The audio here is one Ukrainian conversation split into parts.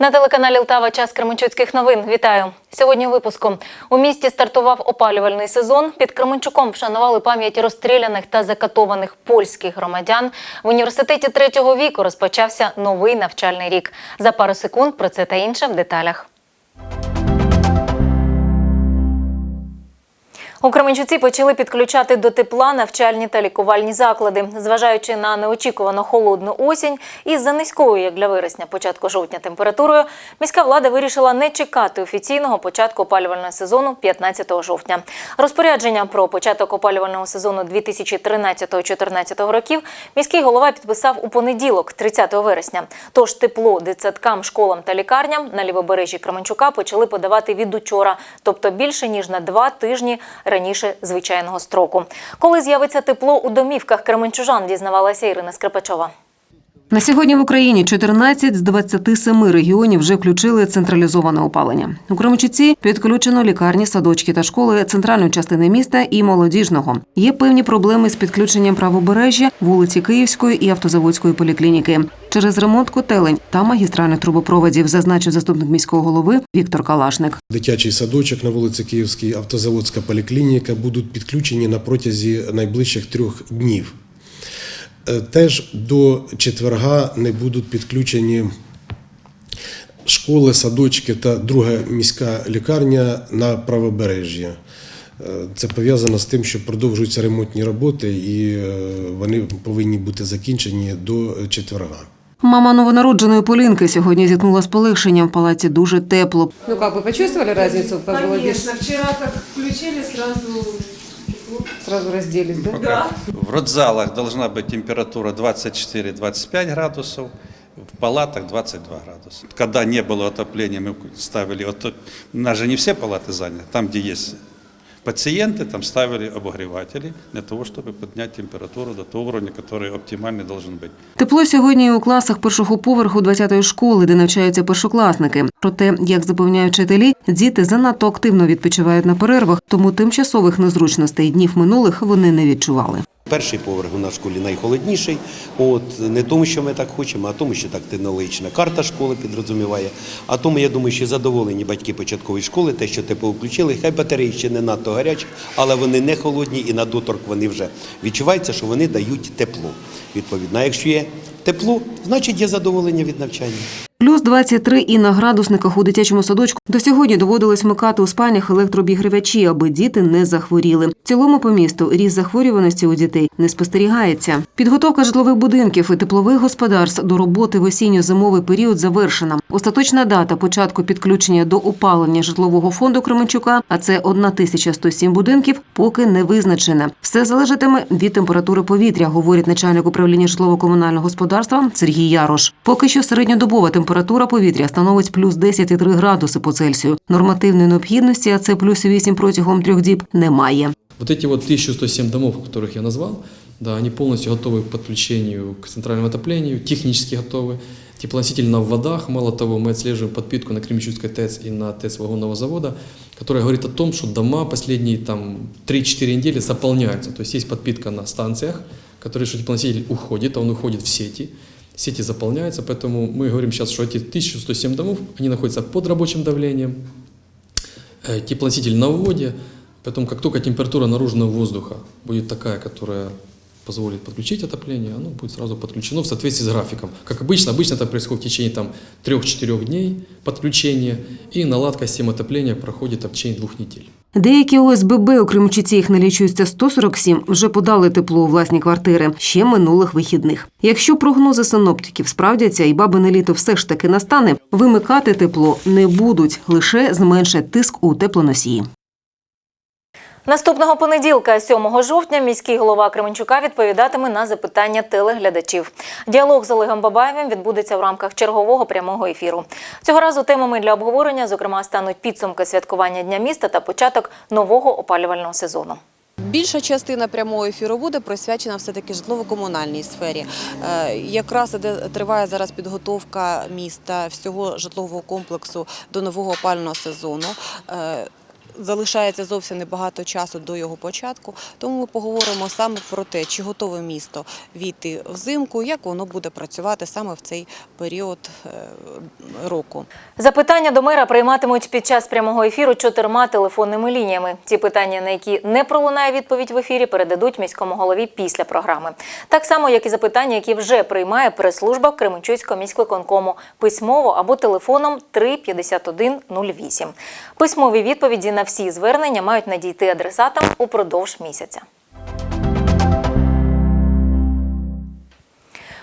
На телеканалі Лтава час Кременчуцьких новин. Вітаю! Сьогодні у випуску. У місті стартував опалювальний сезон. Під Кременчуком вшанували пам'ять розстріляних та закатованих польських громадян. В університеті третього віку розпочався новий навчальний рік. За пару секунд про це та інше в деталях. У Кременчуці почали підключати до тепла навчальні та лікувальні заклади. Зважаючи на неочікувано холодну осінь і за низькою, як для вересня, початку жовтня температурою, міська влада вирішила не чекати офіційного початку опалювального сезону 15 жовтня. Розпорядження про початок опалювального сезону 2013-2014 років міський голова підписав у понеділок, 30 вересня. Тож тепло дитсадкам, школам та лікарням на лівобережжі Кременчука почали подавати від учора, тобто більше ніж на два тижні раніше звичайного строку. Коли з'явиться тепло у домівках кременчужан, дізнавалася Ірина Скрипачова. На сьогодні в Україні 14 з 27 регіонів вже включили централізоване опалення. У Кременчуці підключено лікарні, садочки та школи центральної частини міста і молодіжного. Є певні проблеми з підключенням правобережжя, вулиці Київської і автозаводської поліклініки. Через ремонт котелень та магістральних трубопроводів, зазначив заступник міського голови Віктор Калашник. Дитячий садочок на вулиці Київській, автозаводська поліклініка будуть підключені на протязі найближчих трьох днів. Е, Теж до четверга не будуть підключені школи, садочки та друга міська лікарня на правобережжя. Е, Це пов'язано з тим, що продовжуються ремонтні роботи, і е, вони повинні бути закінчені до четверга. Мама новонародженої Полінки сьогодні зіткнула з полегшенням. В палаці дуже тепло. Ну как, вы почувствовали без- Конечно, вчера как включили, сразу Сразу разделись, да? В родзалах должна быть температура 24-25 градусов, в палатах 22 градуса. Когда не было отопления, мы ставили, отоп- у нас же не все палаты заняты, там, где есть пациенты, там ставили обогреватели для того, чтобы поднять температуру до того уровня, который оптимальный должен быть. Тепло сьогодні і у класах першого поверху 20-ї школи, де навчаються першокласники. Проте, як запевняють вчителі, діти занадто активно відпочивають на перервах, тому тимчасових незручностей днів минулих вони не відчували. Перший поверх у нас в школі найхолодніший. От не тому, що ми так хочемо, а тому, що так технологічна карта школи підрозуміває. А тому я думаю, що задоволені батьки початкової школи, те, що тепло включили. Хай батареї ще не надто гарячі, але вони не холодні і на доторк вони вже відчувається, що вони дають тепло. Відповідно, якщо є тепло, значить є задоволення від навчання. Плюс 23 і на градусниках у дитячому садочку до сьогодні доводилось вмикати у спальнях електрообігрівачі, аби діти не захворіли. В цілому по місту ріст захворюваності у дітей не спостерігається. Підготовка житлових будинків і теплових господарств до роботи в осінньо-зимовий період завершена. Остаточна дата початку підключення до опалення житлового фонду Кременчука, а це 1107 будинків, поки не визначена. Все залежатиме від температури повітря, говорить начальник управління житлово-комунального господарства Сергій Ярош. Поки що середньодобова температура повітря становить плюс 10,3 градуси по Цельсію. Нормативної необхідності, а це плюс 8 протягом трьох діб, немає. Вот эти вот 1107 домов, которых я назвал, да, они полностью готовы к подключению к центральному отоплению, технически готовы. Теплоноситель на водах. Мало того, мы отслеживаем подпитку на Кременчугской ТЭЦ и на ТЭЦ вагонного завода, которая говорит о том, что дома последние там 3-4 недели заполняются. То есть есть подпитка на станциях, которые, что теплоноситель уходит, а он уходит в сети. Сети заполняются, поэтому мы говорим сейчас, что эти 1107 домов, они находятся под рабочим давлением, э, теплоноситель на вводе, Поэтому, как только температура наружного воздуха будет такая, которая позволит подключить отопление, оно будет сразу подключено в соответствии с графиком. Как обычно, обычно это происходит в течение там, 3-4 дней подключения, и наладка системы отопления проходит в течение двух недель. Деякі ОСББ у Кримчуці їх налічується 147, вже подали тепло у власні квартири ще минулих вихідних. Якщо прогнози синоптиків справдяться і бабине літо все ж таки настане, вимикати тепло не будуть, лише зменшать тиск у теплоносії. Наступного понеділка, 7 жовтня, міський голова Кременчука відповідатиме на запитання телеглядачів. Діалог з Олегом Бабаєвим відбудеться в рамках чергового прямого ефіру. Цього разу темами для обговорення, зокрема, стануть підсумки святкування Дня міста та початок нового опалювального сезону. Більша частина прямого ефіру буде присвячена все-таки житлово-комунальній сфері. Е, Якраз іде- триває зараз підготовка міста, всього житлового комплексу до нового опального сезону. Залишається зовсім небагато часу до його початку. Тому ми поговоримо саме про те, чи готове місто війти взимку, як воно буде працювати саме в цей період е, року. Запитання до мера прийматимуть під час прямого ефіру чотирма телефонними лініями. Ті питання, на які не пролунає відповідь в ефірі, передадуть міському голові після програми. Так само, як і запитання, які вже приймає прес-служба Кременчуцького міськвиконкому письмово або телефоном 35108. Письмові відповіді на всі звернення мають надійти адресатам упродовж місяця.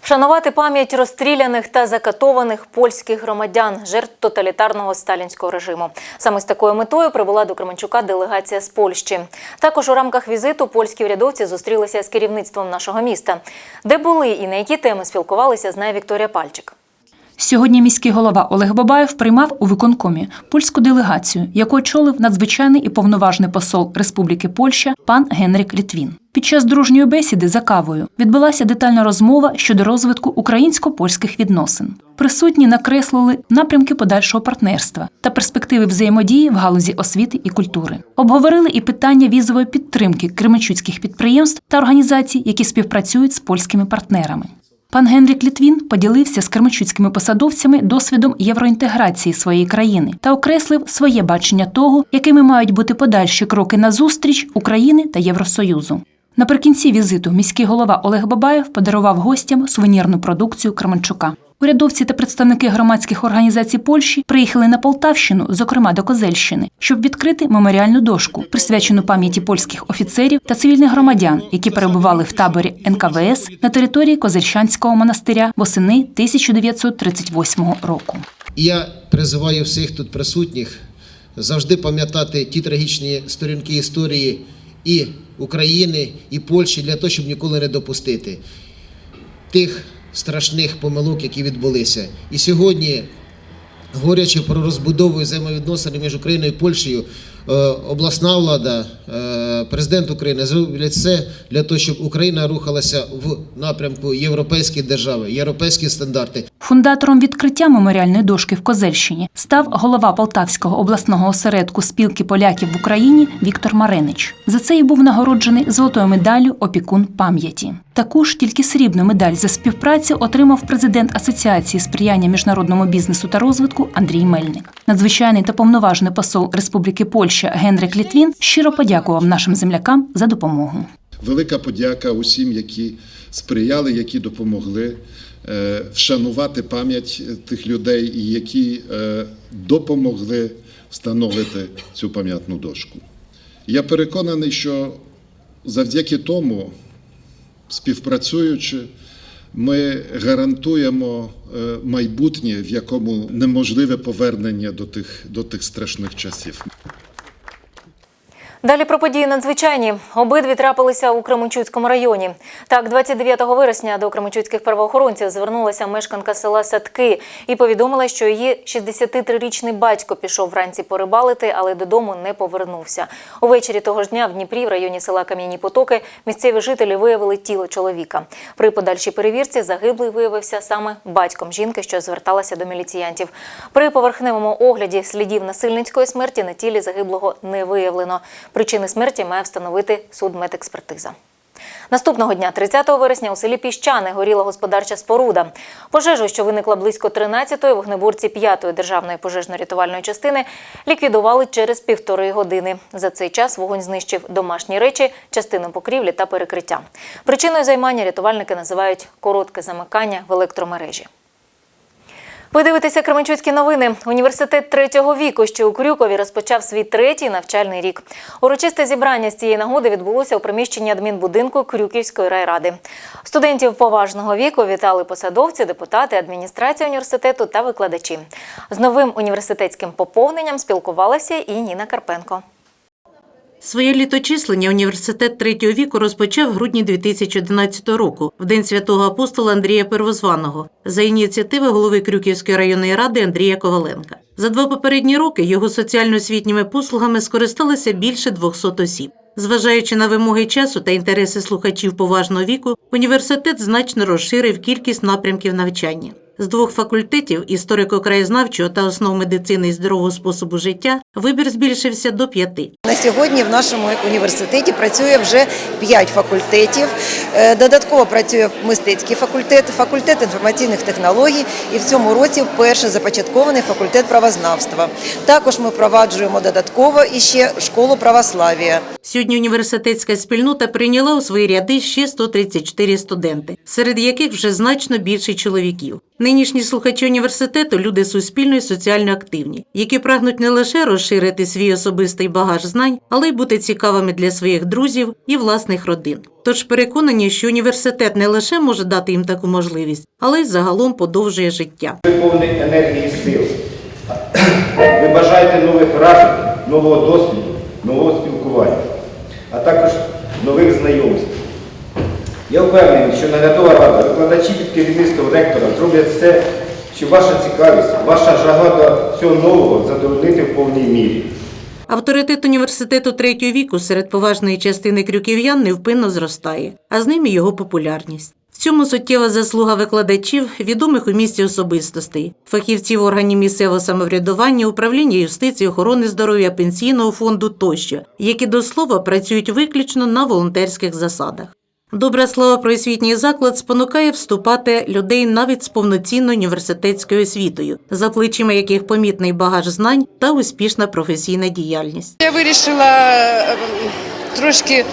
Вшанувати пам'ять розстріляних та закатованих польських громадян, жертв тоталітарного сталінського режиму. Саме з такою метою прибула до Кременчука делегація з Польщі. Також у рамках візиту польські урядовці зустрілися з керівництвом нашого міста. Де були і на які теми спілкувалися, знає Вікторія Пальчик. Сьогодні міський голова Олег Бабаєв приймав у виконкомі польську делегацію, яку очолив надзвичайний і повноважний посол Республіки Польща пан Генрік Літвін. Під час дружньої бесіди за кавою відбулася детальна розмова щодо розвитку українсько-польських відносин. Присутні накреслили напрямки подальшого партнерства та перспективи взаємодії в галузі освіти і культури. Обговорили і питання візової підтримки кременчуцьких підприємств та організацій, які співпрацюють з польськими партнерами. Пан Генрік Літвін поділився з кермачуцькими посадовцями досвідом євроінтеграції своєї країни та окреслив своє бачення того, якими мають бути подальші кроки на зустріч України та Євросоюзу. Наприкінці візиту міський голова Олег Бабаєв подарував гостям сувенірну продукцію Кременчука. Урядовці та представники громадських організацій Польщі приїхали на Полтавщину, зокрема до Козельщини, щоб відкрити меморіальну дошку, присвячену пам'яті польських офіцерів та цивільних громадян, які перебували в таборі НКВС на території Козельщанського монастиря восени 1938 року. Я призиваю всіх тут присутніх завжди пам'ятати ті трагічні сторінки історії і України, і Польщі для того, щоб ніколи не допустити тих страшних помилок, які відбулися. І сьогодні, говорячи про розбудову взаємовідносин між Україною і Польщею, е, обласна влада, е, президент України зроблять все для того, щоб Україна рухалася в напрямку європейської держави, європейські стандарти. Фундатором відкриття меморіальної дошки в Козельщині став голова Полтавського обласного осередку спілки поляків в Україні Віктор Маренич. За це й був нагороджений золотою медаллю опікун пам'яті. Таку ж тільки срібну медаль за співпрацю отримав президент Асоціації сприяння міжнародному бізнесу та розвитку Андрій Мельник. Надзвичайний та повноважний посол Республіки Польща Генрик Літвін щиро подякував нашим землякам за допомогу. Велика подяка усім, які сприяли, які допомогли е, вшанувати пам'ять тих людей які е, допомогли встановити цю пам'ятну дошку. Я переконаний, що завдяки тому, співпрацюючи, ми гарантуємо е, майбутнє, в якому неможливе повернення до тих, до тих страшних часів. Далі про події надзвичайні. Обидві трапилися у Кременчуцькому районі. Так, 29 вересня до кременчуцьких правоохоронців звернулася мешканка села Садки і повідомила, що її 63-річний батько пішов вранці порибалити, але додому не повернувся. Увечері того ж дня в Дніпрі, в районі села Кам'яні Потоки, місцеві жителі виявили тіло чоловіка. При подальшій перевірці загиблий виявився саме батьком жінки, що зверталася до міліціянтів. При поверхневому огляді слідів насильницької смерті на тілі загиблого не виявлено. Причини смерті має встановити судмедекспертиза. Наступного дня, 30 вересня, у селі Піщани горіла господарча споруда. Пожежу, що виникла близько 13-ї, вогнеборці 5-ї державної пожежно-рятувальної частини ліквідували через півтори години. За цей час вогонь знищив домашні речі, частину покрівлі та перекриття. Причиною займання рятувальники називають коротке замикання в електромережі. Ви дивитеся Кременчуцькі новини. Університет третього віку, що у Крюкові, розпочав свій третій навчальний рік. Урочисте зібрання з цієї нагоди відбулося у приміщенні адмінбудинку Крюківської райради. Студентів поважного віку вітали посадовці, депутати, адміністрація університету та викладачі. З новим університетським поповненням спілкувалася і Ніна Карпенко. Своє літочислення університет третього віку розпочав в грудні 2011 року, в день святого апостола Андрія Первозваного, за ініціативи голови Крюківської районної ради Андрія Коваленка. За два попередні роки його соціально-освітніми послугами скористалося більше 200 осіб. Зважаючи на вимоги часу та інтереси слухачів поважного віку, університет значно розширив кількість напрямків навчання. З двох факультетів історико-краєзнавчого та основ медицини і здорового способу життя Вибір збільшився до п'яти. На сьогодні в нашому університеті працює вже 5 факультетів. Е, Додатково працює мистецький факультет, факультет інформаційних технологій і в цьому році вперше започаткований факультет правознавства. Також ми впроваджуємо додатково іще школу православ'я. Сьогодні університетська спільнота прийняла у свої ряди ще 134 студенти, серед яких вже значно більше чоловіків. Нинішні слухачі університету люди суспільно і соціально активні, які прагнуть не лише розширити свій особистий багаж знань, але й бути цікавими для своїх друзів і власних родин. Тож переконані, що університет не лише може дати їм таку можливість, але й загалом подовжує життя. Ви повний енергії сил. Ви бажаєте нових вражень, нового досвіду, нового спілкування, а також нових знайомств. Я впевнений, що наглядова рада, викладачі під керівництвом ректора зроблять все, щоб ваша цікавість, ваша жага до цього нового задовольнити в повній мірі. Авторитет університету третього віку серед поважної частини крюків'ян невпинно зростає, а з ним і його популярність. В цьому суттєва заслуга викладачів, відомих у місті особистостей, фахівців органів місцевого самоврядування, управління юстиції, охорони здоров'я, пенсійного фонду тощо, які до слова працюють виключно на волонтерських засадах. Добра слава про освітній заклад спонукає вступати людей навіть з повноцінною університетською освітою, за плечима яких помітний багаж знань та успішна професійна діяльність. Я вирішила е, трошки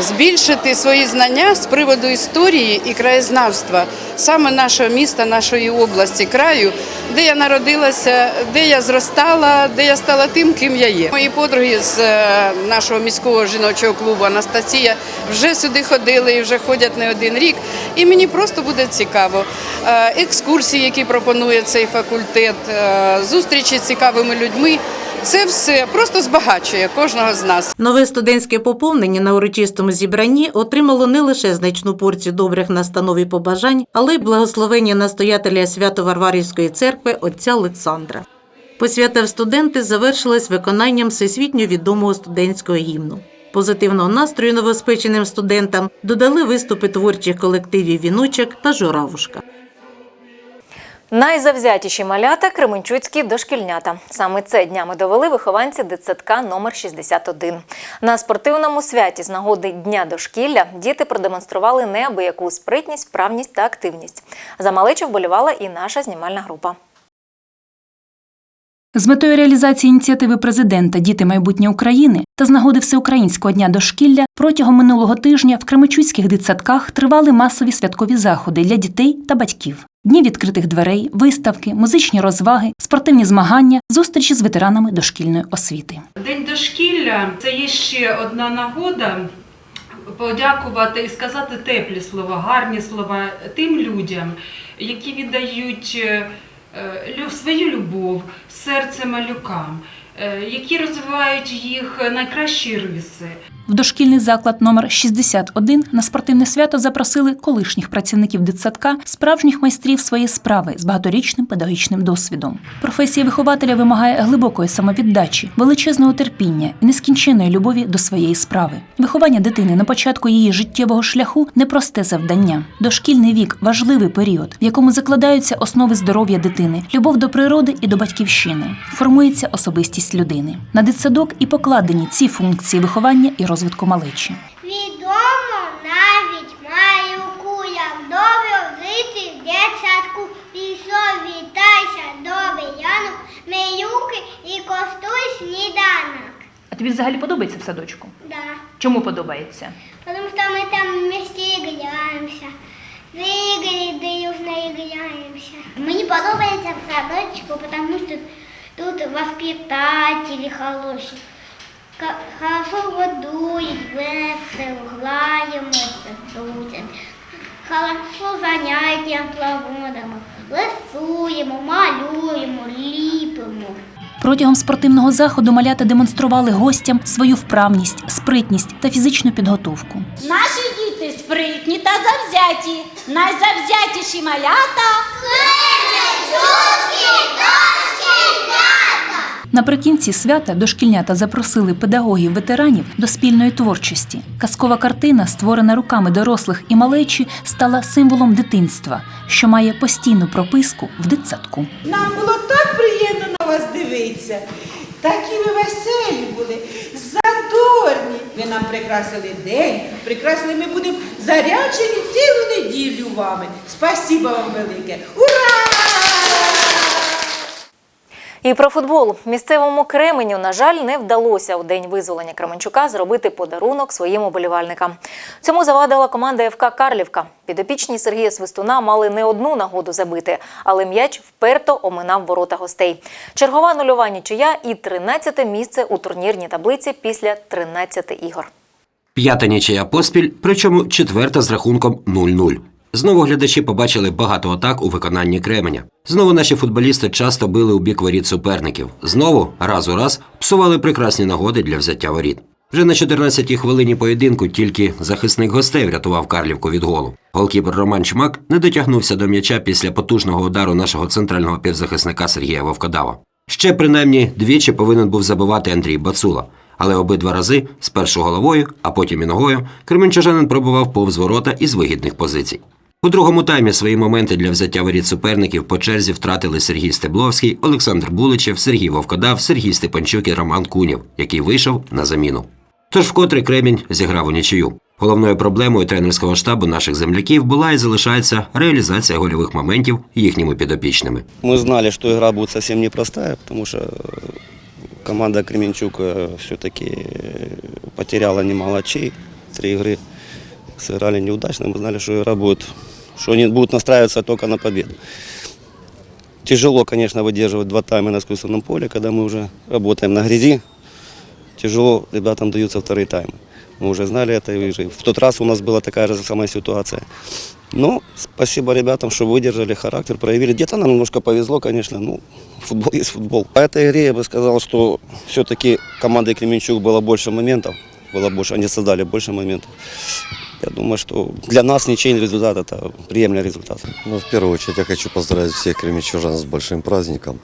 збільшити свої знання з приводу історії і краєзнавства саме нашого міста, нашої області, краю, де я народилася, де я зростала, де я стала тим, ким я є. Мої подруги з е, нашого міського жіночого клубу Анастасія вже сюди ходили і вже ходять не один рік. І мені просто буде цікаво. Е, Екскурсії, які пропонує цей факультет, е, зустрічі з цікавими людьми. Це все просто збагачує кожного з нас. Нове студентське поповнення на урочистому зібранні отримало не лише значну порцію добрих настанов і побажань, але й благословення настоятеля Свято-Варварівської церкви отця Олександра. Посвята в студенти завершилась виконанням всесвітньо відомого студентського гімну. Позитивного настрою новоспеченим студентам додали виступи творчих колективів Віночок та Журавушка. Найзавзятіші малята кременчуцькі дошкільнята. Саме це днями довели вихованці дитсадка номер 61. На спортивному святі з нагоди Дня дошкілля діти продемонстрували неабияку спритність, вправність та активність. За малечу вболівала і наша знімальна група. З метою реалізації ініціативи президента Діти майбутнє України та з нагоди Всеукраїнського дня дошкілля протягом минулого тижня в Кременчуцьких дитсадках тривали масові святкові заходи для дітей та батьків. Дні відкритих дверей, виставки, музичні розваги, спортивні змагання, зустрічі з ветеранами дошкільної освіти. День дошкілля це є ще одна нагода подякувати і сказати теплі слова, гарні слова тим людям, які віддають е, свою любов, серце малюкам, е, які розвивають їх найкращі риси. В дошкільний заклад номер 61 на спортивне свято запросили колишніх працівників дитсадка, справжніх майстрів своєї справи з багаторічним педагогічним досвідом. Професія вихователя вимагає глибокої самовіддачі, величезного терпіння і нескінченної любові до своєї справи. Виховання дитини на початку її життєвого шляху непросте завдання. Дошкільний вік важливий період, в якому закладаються основи здоров'я дитини, любов до природи і до батьківщини. Формується особистість людини. На дитсадок і покладені ці функції виховання і розвитку малечі. Відомо навіть малюку, як добре жити в дитсадку. Пішов, вітайся, добрий янок, милюки і коштуй сніданок. А тобі взагалі подобається в садочку? Да. Чому подобається? Потому что мы там вместе играемся. В игры дружно играемся. Мне подобается в садочку, потому что тут воспитатели хорошие. Хорошо годують, весело, граємося з. Хорошо заняття проводимо, рисуємо, малюємо, ліпимо. Протягом спортивного заходу малята демонстрували гостям свою вправність, спритність та фізичну підготовку. Наші діти спритні та завзяті, найзавзятіші малята. Наприкінці свята дошкільнята запросили педагогів ветеранів до спільної творчості. Казкова картина, створена руками дорослих і малечі, стала символом дитинства, що має постійну прописку в дитсадку. Нам було так приємно на вас дивитися. Такі ви веселі були, задорні. Ви нам прикрасили день, прикрасили, ми будемо заряджені цілу неділю вами. Спасіба вам велике. Ура! І про футбол місцевому Кременю, на жаль, не вдалося у день визволення Кременчука зробити подарунок своїм уболівальникам. Цьому завадила команда ФК Карлівка. Підопічні Сергія Свистуна мали не одну нагоду забити, але м'яч вперто оминав ворота гостей. Чергова нульова нічия і 13 місце у турнірній таблиці після 13 ігор. П'ята нічия поспіль, причому четверта з рахунком 0-0. Знову глядачі побачили багато атак у виконанні Кременя. Знову наші футболісти часто били у бік воріт суперників. Знову, раз у раз, псували прекрасні нагоди для взяття воріт. Вже на 14-й хвилині поєдинку тільки захисник гостей врятував Карлівку від голу. Голкіпер Роман Чмак не дотягнувся до м'яча після потужного удару нашого центрального півзахисника Сергія Вовкодава. Ще принаймні двічі повинен був забивати Андрій Бацула. Але обидва рази, спершу головою, а потім і ногою, кременчужанин пробував повз ворота із вигідних позицій. У другому таймі свої моменти для взяття воріт суперників по черзі втратили Сергій Стебловський, Олександр Буличев, Сергій Вовкодав, Сергій Степанчук і Роман Кунєв, який вийшов на заміну. Тож вкотре Кремінь зіграв у нічию. Головною проблемою тренерського штабу наших земляків була і залишається реалізація гольових моментів їхніми підопічними. Мы знали, что игра будет совсем непростая, потому что э, команда Кременчук все-таки потеряла немало очей. Три игры сыграли неудачно. Мы знали, что игра будет, что они будут настраиваться только на победу. Тяжело, конечно, выдерживать два тайма на искусственном поле, когда мы уже работаем на грязи. Тяжело ребятам даются вторые таймы. Мы уже знали это. и уже В тот раз у нас была такая же самая ситуация. Но спасибо ребятам, что выдержали характер, проявили. Где-то нам немножко повезло, конечно. Ну, футбол есть футбол. По этой игре я бы сказал, что все-таки командой Кременчук было больше моментов. Было больше, они создали больше моментов. Я думаю, что для нас ничейный результат – это приемлемый результат. Ну, в первую очередь я хочу поздравить всех кременчужан с большим праздником.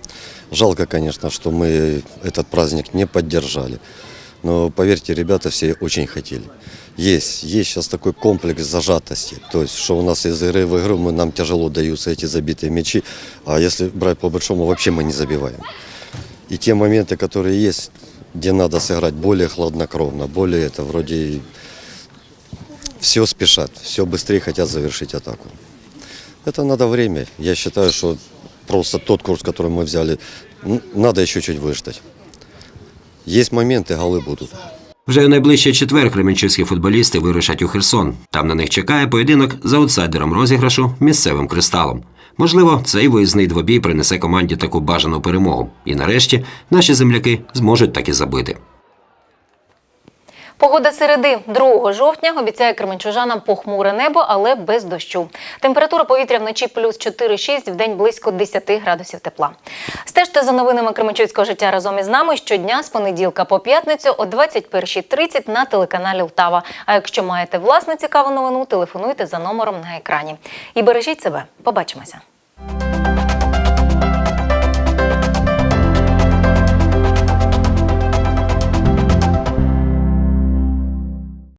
Жалко, конечно, что мы этот праздник не поддержали. Но поверьте, ребята все очень хотели. Есть, есть сейчас такой комплекс зажатости. То есть, что у нас из игры в игру мы, нам тяжело даются эти забитые мячи. А если брать по большому, вообще мы не забиваем. И те моменты, которые есть, где надо сыграть более хладнокровно, более это вроде все спешат, все быстрее хотят завершить атаку. Это надо время. Я считаю, что просто тот курс, который мы взяли, н- надо еще чуть выждать. Есть моменты, голы будут. Вже у найближчий четвер кременчуцькі футболісти вирушать у Херсон. Там на них чекає поєдинок за аутсайдером розіграшу місцевим кристалом. Можливо, цей виїзний двобій принесе команді таку бажану перемогу. І нарешті наші земляки зможуть так і забити. Погода середи 2 жовтня обіцяє кременчужанам похмуре небо, але без дощу. Температура повітря вночі плюс 4-6, в день близько 10 градусів тепла. Стежте за новинами кременчуцького життя разом із нами щодня з понеділка по п'ятницю о 21.30 на телеканалі Лтава. А якщо маєте власне цікаву новину, телефонуйте за номером на екрані. І бережіть себе. Побачимося.